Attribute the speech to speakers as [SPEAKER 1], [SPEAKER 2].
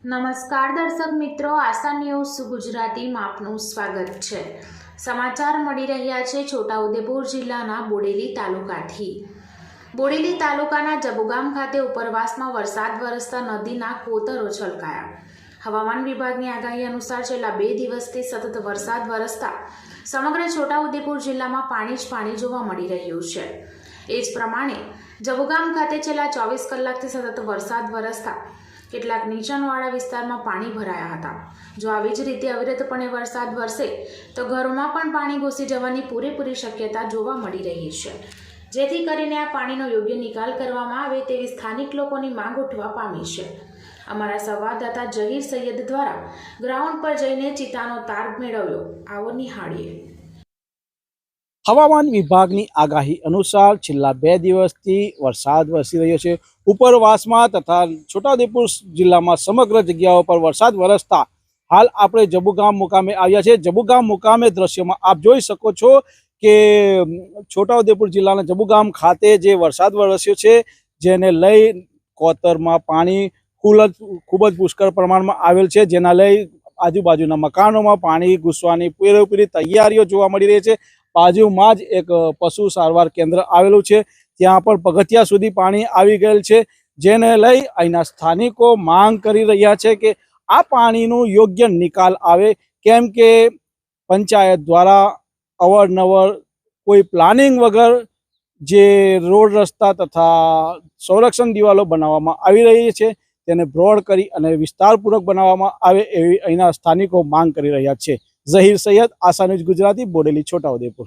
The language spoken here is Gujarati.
[SPEAKER 1] નમસ્કાર દર્શક મિત્રો, આશા ન્યૂઝ ગુજરાતીમાં આપનું સ્વાગત છે. સમાચાર મળી રહ્યા છે છોટાઉદેપુર જિલ્લાના બોડેલી તાલુકાથી. બોડેલી તાલુકાના જબુગામ ખાતે ઉપરવાસમાં વરસાદ વરસતા નદીના કોતરો છલકાયા. હવામાન વિભાગની આગાહી અનુસાર છેલ્લા બે દિવસથી સતત વરસાદ વરસતા સમગ્ર છોટાઉદેપુર જિલ્લામાં પાણી જ પાણી જોવા મળી રહ્યું છે. એ જ પ્રમાણે જબુગામ ખાતે છેલ્લા ચોવીસ કલાકથી સતત વરસાદ વરસતા કેટલાક નીચાણવાળા વિસ્તારમાં પાણી ભરાયા હતા. જો આવી જ રીતે અવિરતપણે વરસાદ વરસે, તો ઘરોમાં પણ પાણી ઘૂસી જવાની પૂરેપૂરી શક્યતા જોવા મળી રહી છે. જેથી કરીને આ પાણીનો યોગ્ય નિકાલ કરવામાં આવે તેવી સ્થાનિક લોકોની માંગ ઉઠવા પામી છે. અમારા સંવાદદાતા જહીર સૈયદ દ્વારા ગ્રાઉન્ડ પર જઈને ચિતાનો તાર મેળવ્યો. આવો નિહાળીએ.
[SPEAKER 2] હવામાન વિભાગની આગાહી અનુસાર છેલ્લા બે દિવસથી વરસાદ વરસી રહ્યો છે. ઉપરવાસમાં તથા છોટાઉદેપુર જિલ્લામાં સમગ્ર જગ્યાઓ પર વરસાદ વરસતા હાલ આપણે જબુગામ મુકામે આવ્યા છે જબુગામ મુકામે દ્રશ્યમાં આપ જોઈ શકો છો કે છોટાઉદેપુર જિલ્લાના જબુગામ ખાતે જે વરસાદ વરસ્યો છે, જેને લઈ કોતરમાં પાણી ખૂબ જ પુષ્કળ પ્રમાણમાં આવેલ છે. જેના લઈ આજુબાજુના મકાનોમાં પાણી ઘૂસવાની પૂરેપૂરી તૈયારીઓ જોવા મળી રહી છે. બાજુમાં જ એક પશુ સારવાર કેન્દ્ર આવેલું છે. ત્યાં પણ પગથિયા સુધી પાણી આવી ગયેલ છે, જેને લઈ અહીંના સ્થાનિકો માંગ કરી રહ્યા છે કે આ પાણીનું યોગ્ય નિકાલ આવે. કેમ કે પંચાયત દ્વારા અવારનવાર કોઈ પ્લાનિંગ વગર જે રોડ રસ્તા તથા સંરક્ષણ દિવાલો બનાવવામાં આવી રહી છે, તેને બ્રોડ કરી અને વિસ્તારપૂર્વક બનાવવામાં આવે એવી અહીંના સ્થાનિકો માંગ કરી રહ્યા છે. ઝહીર સૈયદ, આશા ગુજરાતી, બોડેલી, છોટાઉદેપુર.